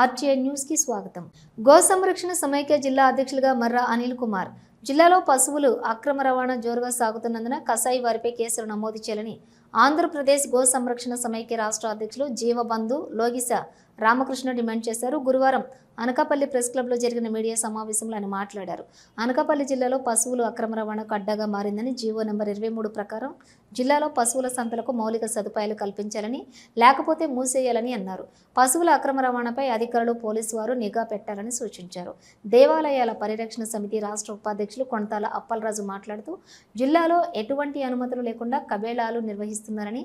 RTI న్యూస్కి స్వాగతం. Go సంరక్షణ సమైక్య జిల్లా అధ్యక్షులుగా మర్రా అనిల్ కుమార్. జిల్లాలో పశువులు అక్రమ రవాణా జోరుగా సాగుతున్నందున కసాయి వారిపై కేసులు నమోదు చేయాలని ఆంధ్రప్రదేశ్ గో సంరక్షణ సమైక్య రాష్ట్ర అధ్యక్షులు జీవబంధు లోగిస రామకృష్ణ డిమాండ్ చేశారు. గురువారం అనకాపల్లి ప్రెస్ క్లబ్లో జరిగిన మీడియా సమావేశంలో ఆయన మాట్లాడారు. అనకాపల్లి జిల్లాలో పశువులు అక్రమ రవాణాకు అడ్డగా మారిందని జీవో నెంబర్ ఇరవై మూడు ప్రకారం జిల్లాలో పశువుల సంతలకు మౌలిక సదుపాయాలు కల్పించాలని లేకపోతే మూసేయాలని అన్నారు. పశువుల అక్రమ రవాణాపై అధికారులు పోలీసు వారు నిఘా పెట్టాలని సూచించారు. దేవాలయాల పరిరక్షణ సమితి రాష్ట్ర ఉపాధ్యక్షులు కొణతాల అప్పలరాజు మాట్లాడుతూ జిల్లాలో ఎటువంటి అనుమతులు లేకుండా కబేళాలు నిర్వహిస్తున్నారని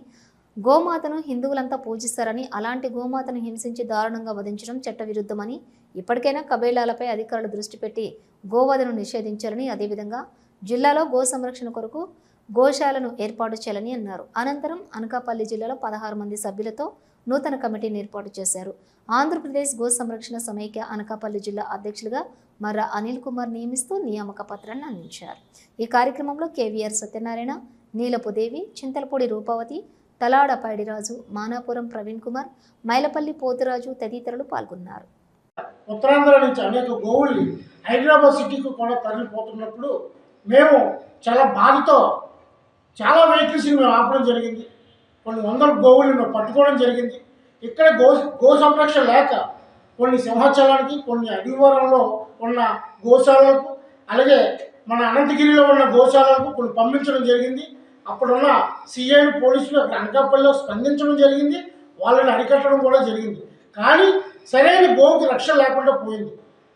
గోమాతను హిందువులంతా పూజిస్తారని అలాంటి గోమాతను హింసించి దారుణంగా వధించడం చట్టవిరుద్ధమని ఇప్పటికైనా కబేళాలపై అధికారులు దృష్టి పెట్టి గోవధను నిషేధించాలని అదేవిధంగా జిల్లాలో గో సంరక్షణ కొరకు గోశాలను ఏర్పాటు చేయాలని అన్నారు. అనంతరం అనకాపల్లి జిల్లాలో పదహారు మంది సభ్యులతో నూతన కమిటీని ఏర్పాటు చేశారు. ఆంధ్రప్రదేశ్ గో సంరక్షణ సమైక్య అనకాపల్లి జిల్లా అధ్యక్షులుగా మర్రా అనిల్ కుమార్ నియమిస్తూ నియామక పత్రాన్ని అందించారు. ఈ కార్యక్రమంలో కేవీఆర్ సత్యనారాయణ నీలపుదేవి చింతలపూడి రూపావతి తలాడ పైడిరాజు మానాపురం ప్రవీణ్ కుమార్ మైలపల్లి పోతురాజు తదితరులు పాల్గొన్నారు. ఉత్తరాంధ్ర నుంచి అనేక గోవుల్ని హైదరాబాద్ సిటీకి కూడా తరలిపోతున్నప్పుడు మేము చాలా బాధతో చాలా వెహికల్స్ని మేము ఆపడం జరిగింది. కొన్ని వందల గోవుల్ని మేము పట్టుకోవడం జరిగింది. ఇక్కడ గో గో సంరక్షణ లేక కొన్ని సింహాచలానికి కొన్ని అడివారంలో ఉన్న గోశాలలకు అలాగే మన అనంతగిరిలో ఉన్న గోశాలకు కొన్ని పంపించడం జరిగింది. అప్పుడున్న సిఐలు పోలీసులు అక్కడ అనకాపల్లిలో స్పందించడం జరిగింది వాళ్ళని అరికట్టడం కూడా జరిగింది. కానీ సరైన గోవుకి రక్షణ లేకుండా పోయింది.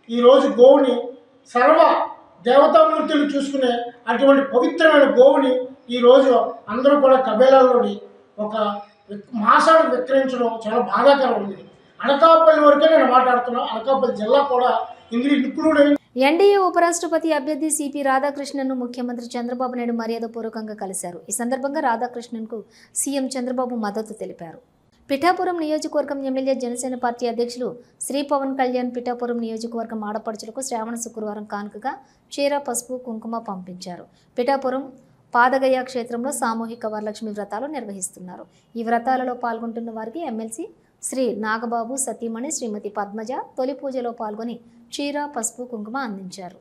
ఈరోజు గోవుని సర్వ దేవతామూర్తులు చూసుకునే అటువంటి పవిత్రమైన గోవుని ఈరోజు అందరూ కూడా కబేలాలోని ఒక విక్- మాసానికి విక్రయించడం చాలా బాధాకరం ఉంది. అనకాపల్లి వరకే నేను మాట్లాడుతున్నాను అనకాపల్లి జిల్లా కూడా ఇందులో ఇంక్లూడ్ అయింది ఎన్డీఏ ఉపరాష్ట్రపతి అభ్యర్థి సిపి రాధాకృష్ణన్ను ముఖ్యమంత్రి చంద్రబాబు నాయుడు మర్యాదపూర్వకంగా కలిశారు. ఈ సందర్భంగా రాధాకృష్ణన్కు సీఎం చంద్రబాబు మద్దతు తెలిపారు. పిఠాపురం నియోజకవర్గం ఎమ్మెల్యే జనసేన పార్టీ అధ్యక్షులు శ్రీ పవన్ కళ్యాణ్ పిఠాపురం నియోజకవర్గం ఆడపడుచులకు శ్రావణ శుక్రవారం కానుకగా చీర పసుపు కుంకుమ పంపించారు. పిఠాపురం పాదగయ క్షేత్రంలో సామూహిక వరలక్ష్మి వ్రతాలు నిర్వహిస్తున్నారు. ఈ వ్రతాలలో పాల్గొంటున్న వారికి ఎమ్మెల్సీ శ్రీ నాగబాబు సతీమణి శ్రీమతి పద్మజ తొలి పూజలో పాల్గొని చీర పసుపు కుంకుమ అందించారు.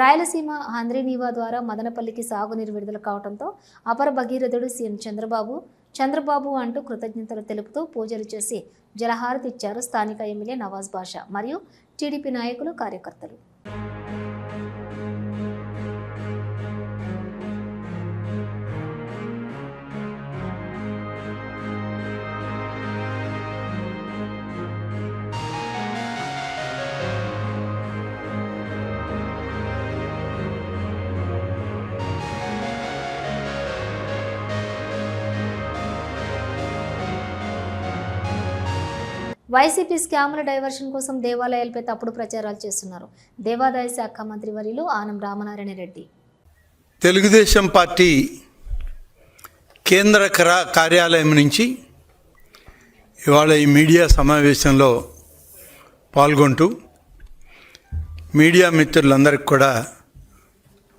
రాయలసీమ ఆంధ్రీనీవా ద్వారా మదనపల్లికి సాగునీరు విడుదల కావడంతో అపర భగీరథుడు సీఎం చంద్రబాబు చంద్రబాబు అంటూ కృతజ్ఞతలు తెలుపుతూ పూజలు చేసి జలహారతి ఇచ్చారు స్థానిక ఎమ్మెల్యే నవాజ్ బాషా మరియు టీడీపీ నాయకులు కార్యకర్తలు. వైసీపీ స్కాముల డైవర్షన్ కోసం దేవాలయాలపై తప్పుడు ప్రచారాలు చేస్తున్నారు. దేవాదాయ శాఖ మంత్రి వర్యులు ఆనం రామనారాయణ రెడ్డి. తెలుగుదేశం పార్టీ కేంద్ర కార్యాలయం నుంచి ఇవాళ ఈ మీడియా సమావేశంలో పాల్గొంటూ మీడియా మిత్రులందరికీ కూడా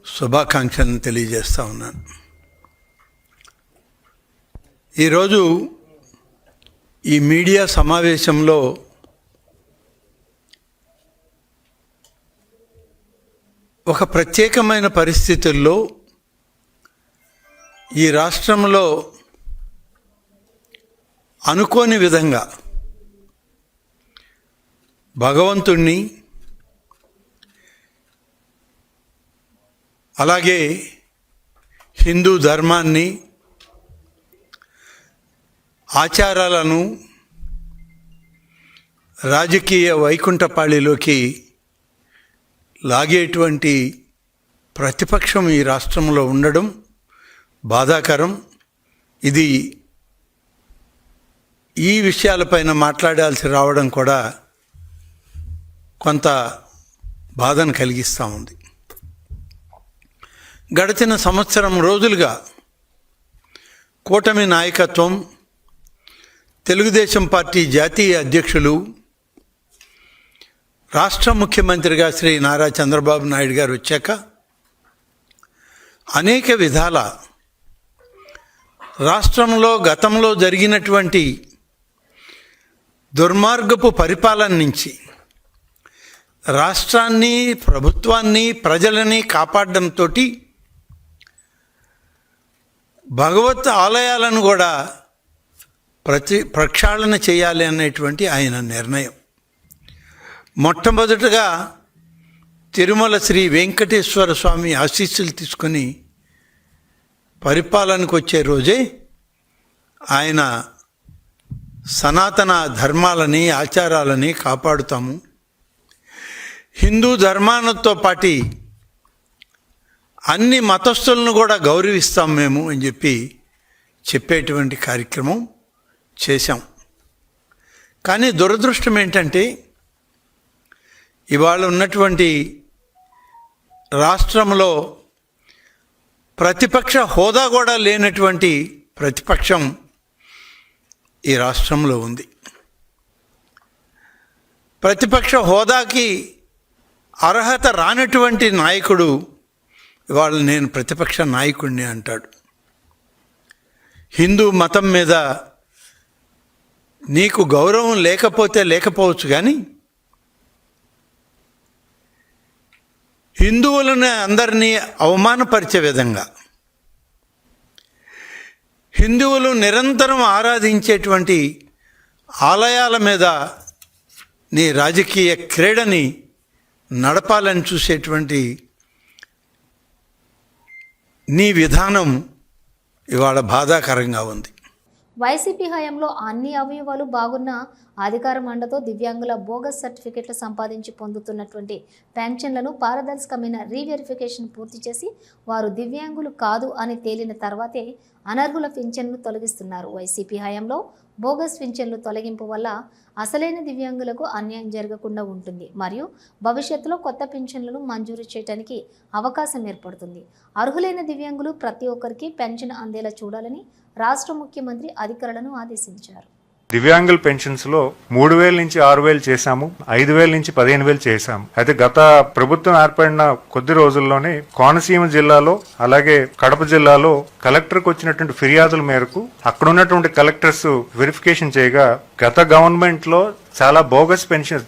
శుభాకాంక్షలను తెలియజేస్తా ఉన్నాను. ఈరోజు ఈ మీడియా సమావేశంలో ఒక ప్రత్యేకమైన పరిస్థితుల్లో ఈ రాష్ట్రంలో అనుకోని విధంగా భగవంతుణ్ణి అలాగే హిందూ ధర్మాన్ని ఆచారాలను రాజకీయ వైకుంఠపాళిలోకి లాగేటువంటి ప్రతిపక్షం ఈ రాష్ట్రంలో ఉండడం బాధాకరం. ఇది ఈ విషయాలపైన మాట్లాడాల్సి రావడం కూడా కొంత బాధను కలిగిస్తూ ఉంది. గడిచిన సంవత్సరం రోజులుగా కూటమి నాయకత్వం తెలుగుదేశం పార్టీ జాతీయ అధ్యక్షులు రాష్ట్ర ముఖ్యమంత్రిగా శ్రీ నారా చంద్రబాబు నాయుడు గారు వచ్చాక అనేక విధాల రాష్ట్రంలో గతంలో జరిగినటువంటి దుర్మార్గపు పరిపాలన నుంచి రాష్ట్రాన్ని ప్రభుత్వాన్ని ప్రజలని కాపాడడంతో భగవత్ ఆలయాలను కూడా ప్రతి ప్రక్షాళన చేయాలి అనేటువంటి ఆయన నిర్ణయం. మొట్టమొదటగా తిరుమల శ్రీ వెంకటేశ్వర స్వామి ఆశీస్సులు తీసుకొని పరిపాలనకు వచ్చే రోజే ఆయన సనాతన ధర్మాలని ఆచారాలని కాపాడుతాము. హిందూ ధర్మాలతో పాటి అన్ని మతస్థులను కూడా గౌరవిస్తాం మేము అని చెప్పి చెప్పేటువంటి కార్యక్రమం. చేశాం. కానీ దురదృష్టం ఏంటంటే ఇవాళ ఉన్నటువంటి రాష్ట్రంలో ప్రతిపక్ష హోదా కూడా లేనటువంటి ప్రతిపక్షం ఈ రాష్ట్రంలో ఉంది. ప్రతిపక్ష హోదాకి అర్హత రానటువంటి నాయకుడు ఇవాళ నేను ప్రతిపక్ష నాయకుడిని అంటాడు. హిందూ మతం మీద నీకు గౌరవం లేకపోతే లేకపోవచ్చు కానీ హిందువులను అందరినీ అవమానపరిచే విధంగా హిందువులు నిరంతరం ఆరాధించేటువంటి ఆలయాల మీద నీ రాజకీయ క్రీడని నడపాలని చూసేటువంటి నీ విధానం ఇవాళ బాధాకరంగా ఉంది. వైసీపీ హయాంలో అన్ని అవయవాలు బాగున్న అధికార మండతో దివ్యాంగుల బోగస్ సర్టిఫికెట్లు సంపాదించి పొందుతున్నటువంటి పెన్షన్లను పారదర్శకమైన రీవెరిఫికేషన్ పూర్తి చేసి వారు దివ్యాంగులు కాదు అని తేలిన తర్వాతే అనర్హుల పింఛన్లు తొలగిస్తున్నారు. వైసీపీ హయాంలో బోగస్ పింఛన్లు తొలగింపు వల్ల అసలైన దివ్యాంగులకు అన్యాయం జరగకుండా ఉంటుంది. మరియు భవిష్యత్తులో కొత్త పింఛన్లను మంజూరు చేయడానికి అవకాశం ఏర్పడుతుంది. అర్హులైన దివ్యాంగులు ప్రతి ఒక్కరికి పెన్షన్ అందేలా చూడాలని రాష్ట్ర ముఖ్యమంత్రి అధికారులను ఆదేశించారు. దివ్యాంగుల పెన్షన్స్లో మూడు వేల నుంచి ఆరు వేలు చేశాము ఐదు వేల నుంచి పదిహేను వేలు చేశాము. అయితే గత ప్రభుత్వం ఏర్పడిన కొద్ది రోజుల్లోనే కోనసీమ జిల్లాలో అలాగే కడప జిల్లాలో కలెక్టర్కు వచ్చినటువంటి ఫిర్యాదుల మేరకు అక్కడ ఉన్నటువంటి కలెక్టర్స్ వెరిఫికేషన్ చేయగా గత గవర్నమెంట్లో చాలా బోగస్ పెన్షన్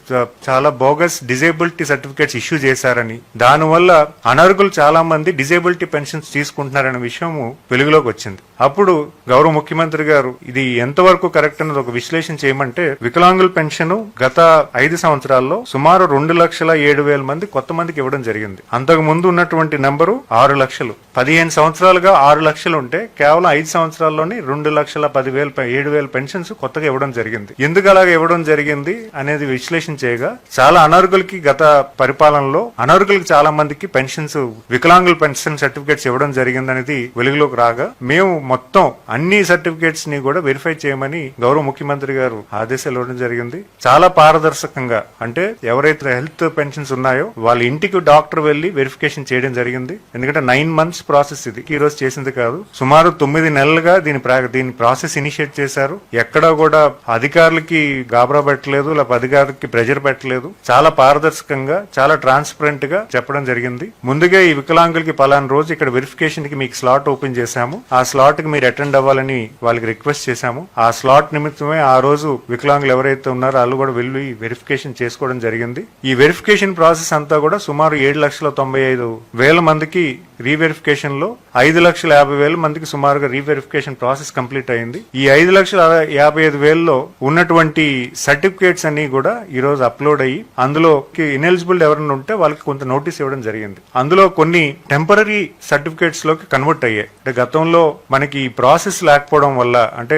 చాలా బోగస్ డిజేబిలిటీ సర్టిఫికేట్స్ ఇష్యూ చేశారని. దానివల్ల అనర్హులు చాలా మంది డిజేబిలిటీ పెన్షన్స్ తీసుకుంటున్నారనే విషయం వెలుగులోకి వచ్చింది. అప్పుడు గౌరవ ముఖ్యమంత్రి గారు ఇది ఎంతవరకు కరెక్ట్ అన్నది ఒక విశ్లేషణ చేయమంటే వికలాంగుల పెన్షన్ గత ఐదు సంవత్సరాల్లో సుమారు రెండు లక్షల ఏడు వేల మంది కొత్త మందికి ఇవ్వడం జరిగింది. అంతకు ముందు ఉన్నటువంటి నెంబరు ఆరు లక్షలు. పదిహేను సంవత్సరాలుగా ఆరు లక్షలు ఉంటే కేవలం ఐదు సంవత్సరాల్లోనే రెండు లక్షల పదివేల ఏడు వేల పెన్షన్స్ కొత్తగా ఇవ్వడం జరిగింది. ఎందుకు అలాగే ఇవ్వడం జరిగింది? అనేది విశ్లేషణ చేయగా చాలా అనర్హులకి గత పరిపాలనలో అనర్హులకి చాలా మందికి పెన్షన్స్ వికలాంగుల పెన్షన్ సర్టిఫికేట్స్ ఇవ్వడం జరిగింది అనేది వెలుగులోకి రాగా మేము మొత్తం అన్ని సర్టిఫికేట్స్ని కూడా వెరిఫై చేయమని గౌరవ ముఖ్యమంత్రి గారు ఆదేశాలు ఇవ్వడం జరిగింది. చాలా పారదర్శకంగా అంటే ఎవరైతే హెల్త్ పెన్షన్స్ ఉన్నాయో వాళ్ళ ఇంటికి డాక్టర్ వెళ్ళి వెరిఫికేషన్ చేయడం జరిగింది. ఎందుకంటే నైన్ మంత్స్ ప్రాసెస్ ఇది. ఈ రోజు చేసింది కాదు. సుమారు తొమ్మిది నెలలుగా దీని ప్రా- దీని ప్రాసెస్ ఇనిషియేట్ చేశారు. ఎక్కడా కూడా అధికారులకి గాబరా పెట్టలేదు లేకపోతే అధికారికి ప్రెజర్ పెట్టలేదు. చాలా పారదర్శకంగా చాలా ట్రాన్స్పరెంట్గా చెప్పడం జరిగింది. ముందుగా ఈ వికలాంగులకి పలానా రోజు ఇక్కడ వెరిఫికేషన్కి మీకు స్లాట్ ఓపెన్ చేశాము. ఆ స్లాట్కి మీరు అటెండ్ అవ్వాలని వాళ్ళకి రిక్వెస్ట్ చేశాము. ఆ స్లాట్ నిమిత్తమే ఆ రోజు వికలాంగులు ఎవరైతే ఉన్నారో వాళ్ళు కూడా వెళ్ళి వెరిఫికేషన్ చేసుకోవడం జరిగింది. ఈ వెరిఫికేషన్ ప్రాసెస్ అంతా కూడా సుమారు ఏడు లక్షల తొంభై ఐదు వేల మందికి రీవెరిఫికేషన్లో ఐదు లక్షల యాభై వేల మందికి సుమారుగా రీవెరిఫికేషన్ ప్రాసెస్ కంప్లీట్ అయింది. ఈ ఐదు లక్షల యాభై ఐదు వేలలో ఉన్నటువంటి సర్టిఫికేట్స్ అన్ని కూడా ఈ రోజు అప్లోడ్ అయ్యి అందులో ఇనెలిజిబుల్ ఎవరైనా ఉంటే వాళ్ళకి కొంత నోటీస్ ఇవ్వడం జరిగింది. అందులో కొన్ని టెంపరీ సర్టిఫికేట్స్లోకి కన్వర్ట్ అయ్యాయి. అంటే గతంలో మనకి ఈ ప్రాసెస్ లేకపోవడం వల్ల అంటే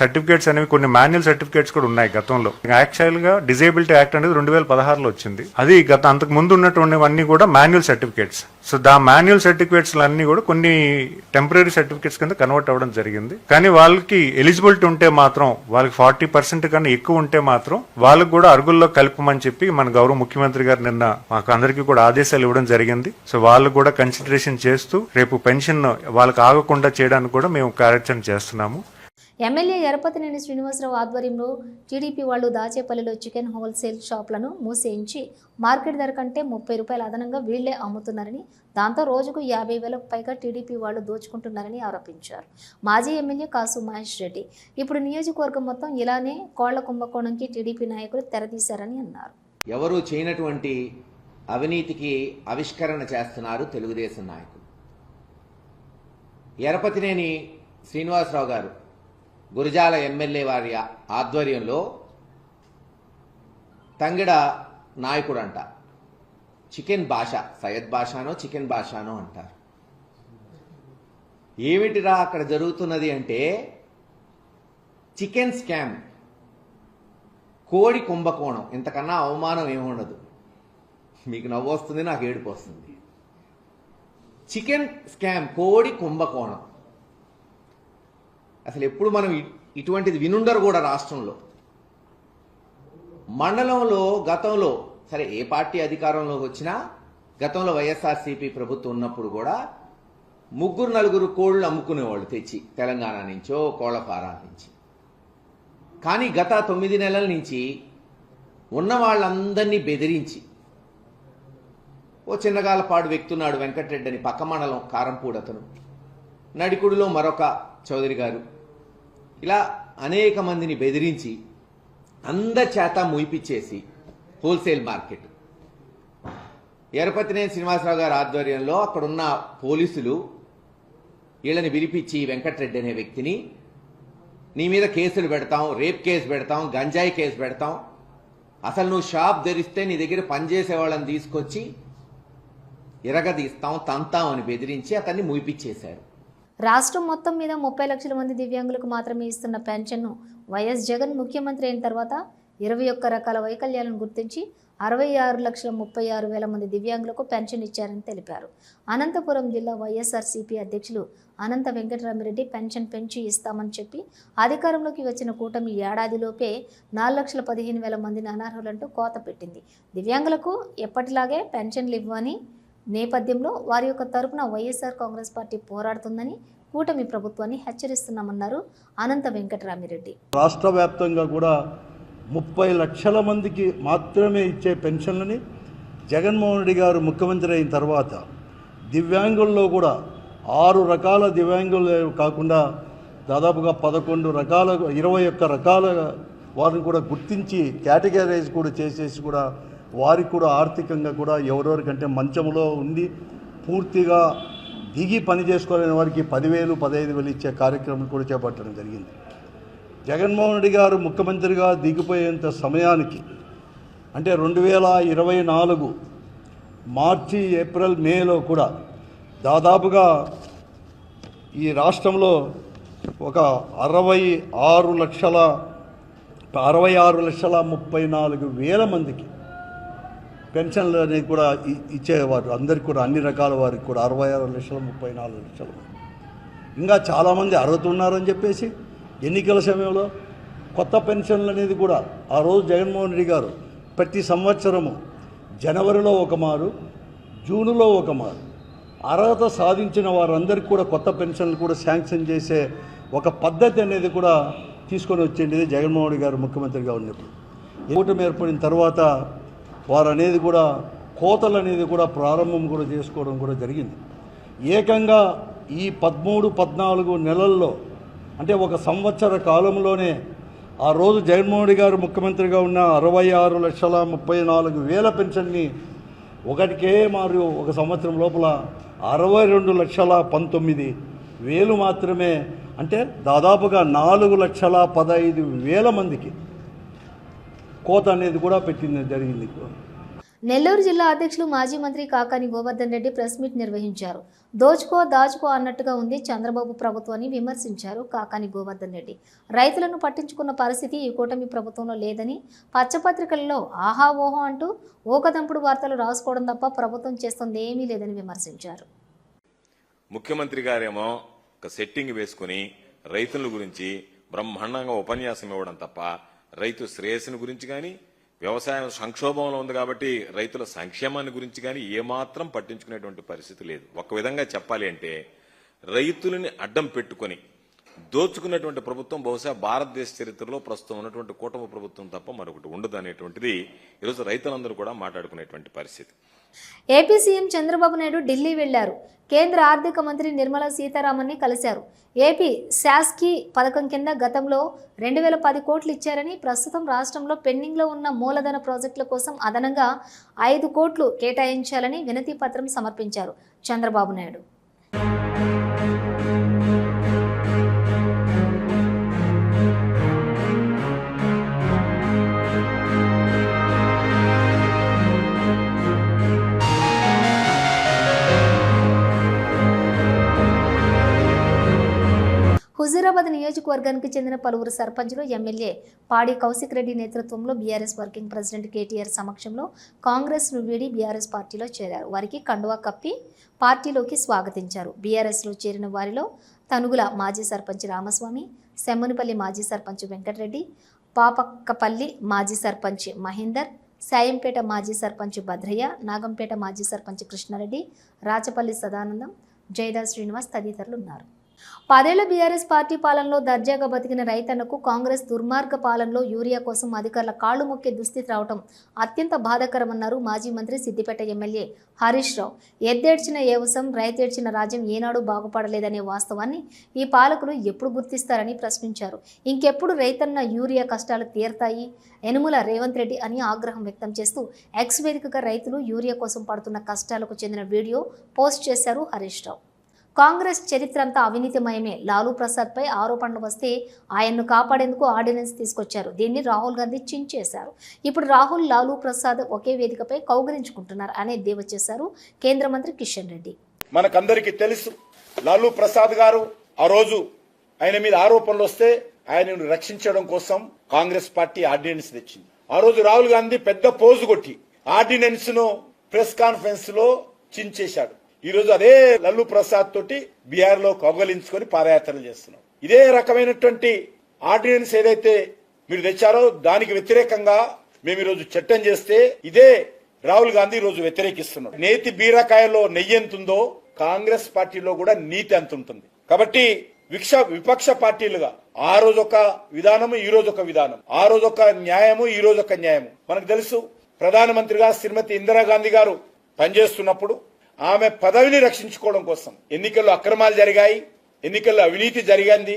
సర్టిఫికేట్స్ అనేవి కొన్ని మాన్యువల్ సర్టిఫికేట్స్ కూడా ఉన్నాయి గతంలో. యాక్చువల్గా డిజేబిలిటీ యాక్ట్ అనేది రెండు వేల పదహారులో వచ్చింది. అది గత అంతకు ముందు ఉన్నటువంటివన్నీ కూడా manual certificates so the manual certificates అన్ని కూడా కొన్ని టెంపరీ సర్టిఫికేట్స్ కింద కన్వర్ట్ అవ్వడం జరిగింది. కానీ వాళ్ళకి ఎలిజిబిలిటీ ఉంటే మాత్రం వాళ్ళకి ఫార్టీ పర్సెంట్ కన్నా ఎక్కువ ఉంటే మాత్రం వాళ్ళకి కూడా అరుగుల్లో కలపమని చెప్పి మన గౌరవ ముఖ్యమంత్రి గారు నిన్న మాకు అందరికీ కూడా ఆదేశాలు ఇవ్వడం జరిగింది. సో వాళ్ళు కూడా కన్సిడరేషన్ చేస్తూ రేపు పెన్షన్ వాళ్ళకి ఆగకుండా చేయడానికి కూడా మేము కార్యాచరణ చేస్తున్నాము. ఎమ్మెల్యే ఎరపతినేని శ్రీనివాసరావు ఆధ్వర్యంలో టీడీపీ వాళ్ళు దాచేపల్లిలో చికెన్ హోల్సేల్ షాపులను మూసేయించి మార్కెట్ ధర కంటే ముప్పై రూపాయల అదనంగా వీళ్ళే అమ్ముతున్నారని దాంతో రోజుకు యాభై వేలకు పైగా టీడీపీ వాళ్ళు దోచుకుంటున్నారని ఆరోపించారు. మాజీ ఎమ్మెల్యే కాసు మహేష్ రెడ్డి ఇప్పుడు నియోజకవర్గం మొత్తం ఇలానే కోళ్ళ కుంభకోణంకి టీడీపీ నాయకులు తెరతీశారని అన్నారు. ఎవరు చేయనటువంటి అవినీతికి ఆవిష్కరణ చేస్తున్నారు తెలుగుదేశం నాయకులు. ఎరపతినేని శ్రీనివాసరావు గారు గురజాల ఎమ్మెల్యే వారి ఆధ్వర్యంలో తంగిడ నాయకుడు అంట చికెన్ భాష సయ్యద్ భాషానో చికెన్ భాషానో అంటారు. ఏమిటిరా అక్కడ జరుగుతున్నది అంటే చికెన్ స్కామ్. కోడి కుంభకోణం. ఇంతకన్నా అవమానం ఏముండదు మీకు నవ్వు వస్తుంది నాకు ఏడుపు వస్తుంది. చికెన్ స్కామ్ కోడి కుంభకోణం. అసలు ఎప్పుడు మనం ఇటువంటిది వినుండరు కూడా రాష్ట్రంలో. మండలంలో గతంలో సరే ఏ పార్టీ అధికారంలోకి వచ్చినా గతంలో వైఎస్ఆర్సీపీ ప్రభుత్వం ఉన్నప్పుడు కూడా ముగ్గురు నలుగురు కోళ్ళు అమ్ముకునేవాళ్ళు తెచ్చి తెలంగాణ నుంచో కోళ్ళ ఫారాల నుంచి. కానీ గత తొమ్మిది నెలల నుంచి ఉన్న వాళ్ళందరినీ బెదిరించి ఓ చిన్నగాలపాడు వ్యక్తున్నాడు వెంకటరెడ్డి అని పక్క మండలం కారంపూడతను. నడికుడులో నడికుడిలో మరొక చౌదరి గారు ఇలా అనేక మందిని బెదిరించి అందచేత చేత ముయిపిచ్చేసి హోల్సేల్ మార్కెట్. ఎరపతినేని శ్రీనివాసరావు గారి ఆధ్వర్యంలో అక్కడున్న పోలీసులు వీళ్ళని పిలిపించి వెంకటరెడ్డి అనే వ్యక్తిని నీ మీద కేసులు పెడతాం రేప్ కేసు పెడతాం గంజాయి కేసు పెడతాం. అసలు నువ్వు షాప్ ధరిస్తే నీ దగ్గర పనిచేసే వాళ్ళని తీసుకొచ్చి ఇరగదీస్తాం తంతాం అని బెదిరించి అతన్ని ముయిపిచ్చేశారు రాష్ట్రం మొత్తం మీద ముప్పై లక్షల మంది దివ్యాంగులకు మాత్రమే ఇస్తున్న పెన్షన్ను వైఎస్ జగన్ ముఖ్యమంత్రి అయిన తర్వాత ఇరవై ఒక్క రకాల వైకల్యాలను గుర్తించి అరవై ఆరు లక్షల ముప్పై ఆరు వేల మంది దివ్యాంగులకు పెన్షన్ ఇచ్చారని తెలిపారు. అనంతపురం జిల్లా వైఎస్ఆర్సీపీ అధ్యక్షులు అనంత వెంకటరామిరెడ్డి పెన్షన్ పెంచి ఇస్తామని చెప్పి అధికారంలోకి వచ్చిన కూటమి ఏడాదిలోపే నాలుగు లక్షల పదిహేను వేల మందిని అనర్హులంటూ కోత పెట్టింది. దివ్యాంగులకు ఎప్పటిలాగే పెన్షన్లు ఇవ్వని నేపథ్యంలో వారి యొక్క తరపున వైఎస్ఆర్ కాంగ్రెస్ పార్టీ పోరాడుతుందని కూటమి ప్రభుత్వాన్ని హెచ్చరిస్తున్నామన్నారు అనంత వెంకటరామిరెడ్డి. రాష్ట్ర వ్యాప్తంగా కూడా ముప్పై లక్షల మందికి మాత్రమే ఇచ్చే పెన్షన్లని జగన్మోహన్ రెడ్డి గారు ముఖ్యమంత్రి అయిన తర్వాత దివ్యాంగుల్లో కూడా ఆరు రకాల దివ్యాంగులు కాకుండా దాదాపుగా పదకొండు రకాల ఇరవై ఒక్క రకాల వారిని కూడా గుర్తించి కేటగరైజ్ కూడా చేసేసి కూడా వారికి కూడా ఆర్థికంగా కూడా ఎవరెవరికంటే మంచంలో ఉండి పూర్తిగా దిగి పని చేసుకోలేని వారికి పదివేలు పదహైదు వేలు ఇచ్చే కార్యక్రమం కూడా చేపట్టడం జరిగింది. జగన్మోహన్ రెడ్డి గారు ముఖ్యమంత్రిగా దిగిపోయేంత సమయానికి అంటే రెండు వేల ఇరవై నాలుగు మార్చి ఏప్రిల్ మేలో కూడా దాదాపుగా ఈ రాష్ట్రంలో ఒక అరవై ఆరు లక్షల అరవై ఆరు లక్షల ముప్పై నాలుగు వేల మందికి పెన్షన్లు అనేది కూడా ఇ- ఇచ్చేవారు. అందరికి కూడా అన్ని రకాల వారికి కూడా అరవై ఆరు లక్షల ముప్పై నాలుగు లక్షలు. ఇంకా చాలామంది అర్హత ఉన్నారని చెప్పేసి ఎన్నికల సమయంలో కొత్త పెన్షన్లు అనేది కూడా ఆ రోజు జగన్మోహన్ రెడ్డి గారు ప్రతి సంవత్సరము జనవరిలో ఒక మారు జూన్లో ఒక మారు. అర్హత సాధించిన వారందరికీ కూడా కొత్త పెన్షన్లు కూడా శాంక్షన్ చేసే ఒక పద్ధతి అనేది కూడా తీసుకొని వచ్చింది జగన్మోహన్ గారు ముఖ్యమంత్రిగా ఉన్నప్పుడు. ఓటమి ఏర్పడిన తర్వాత వారు అనేది కూడా కోతలు అనేది కూడా ప్రారంభం కూడా చేసుకోవడం కూడా జరిగింది. ఏకంగా ఈ పదమూడు పద్నాలుగు నెలల్లో అంటే ఒక సంవత్సర కాలంలోనే ఆ రోజు జగన్మోహన్ రెడ్డి గారు ముఖ్యమంత్రిగా ఉన్న అరవై ఆరు లక్షల ముప్పై నాలుగు వేల పెన్షన్ని ఒకటికే మారు ఒక సంవత్సరం లోపల అరవై రెండు లక్షల పంతొమ్మిది వేలు మాత్రమే అంటే దాదాపుగా నాలుగు లక్షల పదహైదు వేల మందికి కోత అనేది కూడా పెట్టింది జరిగింది నెల్లూరు జిల్లా అధ్యక్షులు మాజీ మంత్రి కాకాని గోవర్ధన్ రెడ్డి ప్రెస్ మీట్ నిర్వహించారు. దోచుకో దాచుకో అన్నట్టుగా ఉంది చంద్రబాబు ప్రభుత్వాన్ని విమర్శించారు కాకాని గోవర్ధన్ రెడ్డి. రైతులను పట్టించుకున్న పరిస్థితి ఈ కూటమి ప్రభుత్వంలో లేదని పచ్చపత్రికలలో ఆహా ఓహో అంటూ ఓకదంపుడు వార్తలు రాసుకోవడం తప్ప ప్రభుత్వం చేస్తుంది ఏమీ లేదని విమర్శించారు. ముఖ్యమంత్రి గారేమో ఒక సెట్టింగ్ వేసుకుని రైతుల గురించి బ్రహ్మాండంగా ఉపన్యాసం ఇవ్వడం తప్ప రైతు శ్రేయస్సుని గురించి కానీ వ్యవసాయం సంక్షోభంలో ఉంది కాబట్టి రైతుల సంక్షేమాన్ని గురించి కానీ ఏమాత్రం పట్టించుకునేటువంటి పరిస్థితి లేదు. ఒక విధంగా చెప్పాలి అంటే రైతులని అడ్డం పెట్టుకొని దోచుకున్నటువంటి ప్రభుత్వం బహుశా భారతదేశ చరిత్రలో ప్రస్తుతం ఉన్నటువంటి కూటమి ప్రభుత్వం తప్ప మరొకటి ఉండదు అనేటువంటిది ఈరోజు రైతులందరూ కూడా మాట్లాడుకునేటువంటి పరిస్థితి. ఏపీ సీఎం చంద్రబాబు నాయుడు ఢిల్లీ వెళ్ళారు కేంద్ర ఆర్థిక మంత్రి నిర్మలా సీతారామన్ని కలిశారు. ఏపీ శాస్కీ పథకం కింద గతంలో రెండు వేల పది కోట్లు ఇచ్చారని ప్రస్తుతం రాష్ట్రంలో పెండింగ్లో ఉన్న మూలధన ప్రాజెక్టుల కోసం అదనంగా ఐదు కోట్లు కేటాయించాలని వినతి పత్రం సమర్పించారు చంద్రబాబు నాయుడు. హుజూరాబాద్ నియోజకవర్గానికి చెందిన పలువురు సర్పంచులు ఎమ్మెల్యే పాడి కౌశిక్ రెడ్డి నేతృత్వంలో బీఆర్ఎస్ వర్కింగ్ ప్రెసిడెంట్ కేటీఆర్ సమక్షంలో కాంగ్రెస్ను వీడి బీఆర్ఎస్ పార్టీలో చేరారు. వారికి కండువా కప్పి పార్టీలోకి స్వాగతించారు. బీఆర్ఎస్లో చేరిన వారిలో తనుగుల మాజీ సర్పంచ్ రామస్వామి సెమ్మనిపల్లి మాజీ సర్పంచ్ వెంకటరెడ్డి పాపక్కపల్లి మాజీ సర్పంచ్ మహేందర్ సాయంపేట మాజీ సర్పంచ్ భద్రయ్య నాగంపేట మాజీ సర్పంచ్ కృష్ణారెడ్డి రాచపల్లి సదానందం జయదా శ్రీనివాస్ తదితరులు ఉన్నారు పదేళ్ళ బీఆర్ఎస్ పార్టీ పాలనలో దర్జాగా బతికిన రైతన్నకు కాంగ్రెస్ దుర్మార్గ పాలనలో యూరియా కోసం అధికారుల కాళ్ళు మొక్కే దుస్థితి రావడం అత్యంత బాధాకరమన్నారు మాజీ మంత్రి సిద్దిపేట ఎమ్మెల్యే హరీష్ రావు. ఎద్దేడ్చిన ఏవసం రైతేడ్చిన రాజ్యం ఏనాడు బాగుపడలేదనే వాస్తవాన్ని ఈ పాలకులు ఎప్పుడు గుర్తిస్తారని ప్రశ్నించారు. ఇంకెప్పుడు రైతన్న యూరియా కష్టాలు తీరతాయి? యనుమల రేవంత్ రెడ్డి అని ఆగ్రహం వ్యక్తం చేస్తూ ఎక్స్ వేదికగా రైతులు యూరియా కోసం పడుతున్న కష్టాలకు చెందిన వీడియో పోస్ట్ చేశారు హరీష్ రావు. కాంగ్రెస్ చరిత్ర అంతా అవినీతిమయమే. లాలూ ప్రసాద్ పై ఆరోపణలు వస్తే ఆయన్ను కాపాడేందుకు ఆర్డినెన్స్ తీసుకొచ్చారు. దీన్ని రాహుల్ గాంధీ చించేశారు. ఇప్పుడు రాహుల్ లాలూ ప్రసాద్ ఒకే వేదికపై కౌగిలించుకుంటున్నారు అనే దేవ చేశారు కేంద్ర మంత్రి కిషన్ రెడ్డి. మనకందరికీ తెలుసు లాలూ ప్రసాద్ గారు ఆ రోజు ఆయన మీద ఆరోపణలు వస్తే ఆయనను రక్షించడం కోసం కాంగ్రెస్ పార్టీ ఆర్డినెన్స్ తెచ్చింది. ఆ రోజు రాహుల్ గాంధీ పెద్ద పోజు కొట్టి ఆర్డినెన్స్ను ప్రెస్ కాన్ఫరెన్స్లో చించేశాడు. ఈరోజు అదే లల్లు ప్రసాద్ తోటి బీహార్లో కౌగలించుకొని పాదయాత్రలు చేస్తున్నాం. ఇదే రకమైనటువంటి ఆర్డినెన్స్ ఏదైతే మీరు తెచ్చారో దానికి వ్యతిరేకంగా మేము ఈరోజు చట్టం చేస్తే ఇదే రాహుల్ గాంధీ రోజు వ్యతిరేకిస్తున్నాడు. నేతి బీరకాయలో నెయ్యి ఎంత ఉందో కాంగ్రెస్ పార్టీలో కూడా నీతి ఎంత ఉంటుంది. కాబట్టి విక్ష విపక్ష పార్టీలుగా ఆ రోజు ఒక విధానము ఈ రోజు ఒక విధానం. ఆ రోజు ఒక న్యాయము ఈ రోజు ఒక న్యాయము. మనకు తెలుసు ప్రధానమంత్రిగా శ్రీమతి ఇందిరాగాంధీ గారు పనిచేస్తున్నప్పుడు ఆమె పదవిని రక్షించుకోవడం కోసం ఎన్నికల్లో అక్రమాలు జరిగాయి ఎన్నికల్లో అవినీతి జరిగింది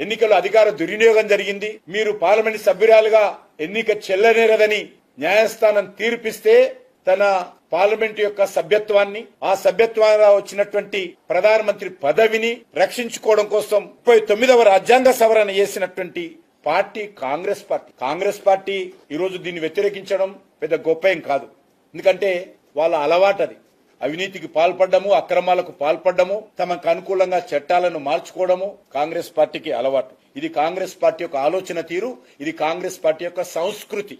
ఎన్నికల్లో అధికార దుర్వినియోగం జరిగింది. మీరు పార్లమెంట్ సభ్యురాలుగా ఎన్నిక చెల్లనేరదని న్యాయస్థానం తీర్పిస్తే తన పార్లమెంట్ యొక్క సభ్యత్వాన్ని ఆ సభ్యత్వంగా వచ్చినటువంటి ప్రధానమంత్రి పదవిని రక్షించుకోవడం కోసం ముప్పై తొమ్మిదవ రాజ్యాంగ సవరణ చేసినటువంటి party Congress party. Congress party ఈరోజు దీన్ని వ్యతిరేకించడం పెద్ద గొప్ప ఏం కాదు. ఎందుకంటే వాళ్ళ అలవాటది. అవినీతికి పాల్పడ్డము అక్రమాలకు పాల్పడ్డము తమకు అనుకూలంగా చట్టాలను మార్చుకోవడము కాంగ్రెస్ పార్టీకి అలవాటు. ఇది కాంగ్రెస్ పార్టీ యొక్క ఆలోచన తీరు ఇది కాంగ్రెస్ పార్టీ యొక్క సంస్కృతి.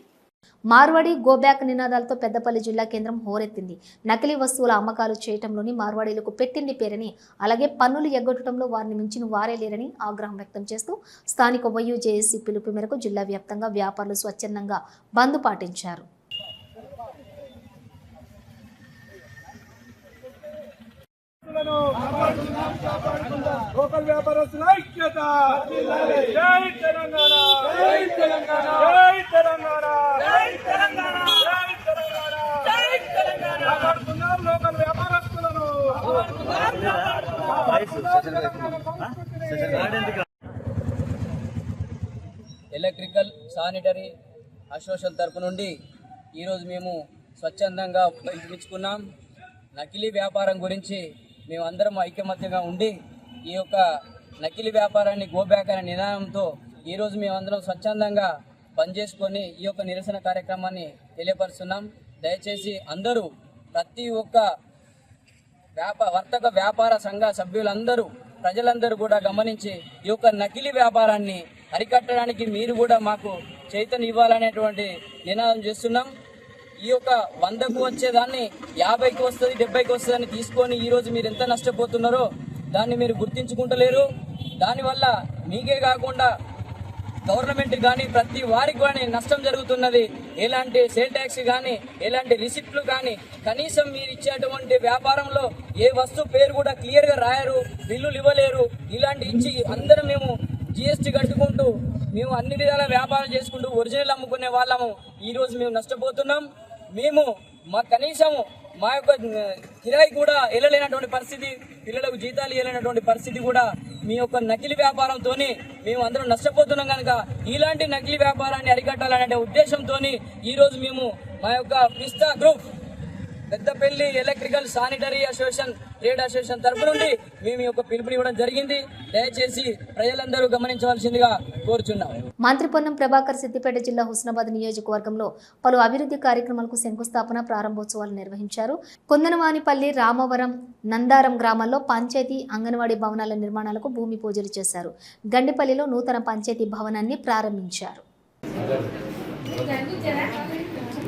మార్వాడి గోబ్యాక్ నినాదాలతో పెద్దపల్లి జిల్లా కేంద్రం హోరెత్తింది. నకిలీ వస్తువుల అమ్మకాలు చేయటంలోని మార్వాడీలకు పెట్టింది పేరని అలాగే పన్నులు ఎగ్గొట్టడంలో వారిని మించిన వారే లేరని ఆగ్రహం వ్యక్తం చేస్తూ స్థానిక వైయూ జేఏసీ పిలుపు మేరకు జిల్లా వ్యాప్తంగా వ్యాపారులు స్వచ్ఛందంగా బంద్ పాటించారు. లోకల్ వ్యాపారస్తుల ఐక్యత! జై తెలంగాణ! జై తెలంగాణ! జై తెలంగాణ! జై తెలంగాణ! జై తెలంగాణ! జై తెలంగాణ! కాపాడుతున్నారు లోకల్ వ్యాపారస్తులను! ఎలక్ట్రికల్ శానిటరీ అసోసియేషన్ తరపు నుండి ఈరోజు మేము స్వచ్ఛందంగా పిలిపించుకున్నాం నకిలీ వ్యాపారం గురించి మేమందరం ఐకమత్యంగా ఉండి ఈ యొక్క నకిలీ వ్యాపారాన్ని గోబ్యాక్ అనే నినాదంతో ఈరోజు మేమందరం స్వచ్ఛందంగా పనిచేసుకొని ఈ యొక్క నిరసన కార్యక్రమాన్ని తెలియపరుస్తున్నాం. దయచేసి అందరూ ప్రతి ఒక్క వ్యాప వర్తక వ్యాపార సంఘ సభ్యులందరూ ప్రజలందరూ కూడా గమనించి ఈ యొక్క నకిలీ వ్యాపారాన్ని అరికట్టడానికి మీరు కూడా మాకు చైతన్యం ఇవ్వాలనేటువంటి నినాదం చేస్తున్నాం. ఈ యొక్క వందకు వచ్చేదాన్ని యాభైకి వస్తుంది డెబ్బైకి వస్తుంది అని తీసుకొని ఈరోజు మీరు ఎంత నష్టపోతున్నారో దాన్ని మీరు గుర్తించుకుంటలేరు. దానివల్ల మీకే కాకుండా గవర్నమెంట్ కానీ ప్రతి వారికి కానీ నష్టం జరుగుతున్నది. ఎలాంటి సేల్ ట్యాక్స్ కానీ ఎలాంటి రిసిప్ట్లు కానీ కనీసం మీరు ఇచ్చేటువంటి వ్యాపారంలో ఏ వస్తువు పేరు కూడా క్లియర్గా రాయరు బిల్లులు ఇవ్వలేరు. ఇలాంటి ఇచ్చి అందరం మేము జిఎస్టీ కట్టుకుంటూ మేము అన్ని విధాల వ్యాపారం చేసుకుంటూ ఒరిజినల్ అమ్ముకునే వాళ్ళము. ఈరోజు మేము నష్టపోతున్నాం. మేము మా కనీసము మా యొక్క కిరాయి కూడా వెళ్ళలేనటువంటి పరిస్థితి పిల్లలకు జీతాలు ఇవ్వలేనటువంటి పరిస్థితి కూడా మీ యొక్క నకిలీ వ్యాపారంతో మేము అందరం నష్టపోతున్నాం కనుక ఇలాంటి నకిలీ వ్యాపారాన్ని అరికట్టాలనే ఉద్దేశంతో ఈరోజు మేము మా యొక్క పిస్తా group Peddapalli electrical sanitary association trade association తరపు నుండి మేము యొక్క పిలుపునివ్వడం జరిగింది. దయచేసి ప్రజలందరూ గమనించవలసిందిగా కోరుచున్నాం. మంత్రి పొన్నం ప్రభాకర్ సిద్దిపేట జిల్లా హుస్నాబాద్ నియోజకవర్గంలో పలు అభివృద్ధి కార్యక్రమాలకు శంకుస్థాపన ప్రారంభోత్సవాలు నిర్వహించారు. కొందనవానిపల్లి రామవరం నందారం గ్రామాల్లో పంచాయతీ అంగన్వాడీ భవనాల నిర్మాణాలకు భూమి పూజలు చేశారు. గండిపల్లిలో నూతన పంచాయతీ భవనాన్ని ప్రారంభించారు.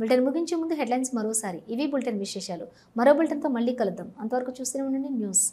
బులెటిన్ ముగించే ముందు హెడ్లైన్స్ మరోసారి. ఇవి బులెటిన్ విశేషాలు. మరో బులెటిన్తో మళ్ళీ కలుద్దాం. అంతవరకు చూస్తూనే ఉండండి. న్యూస్.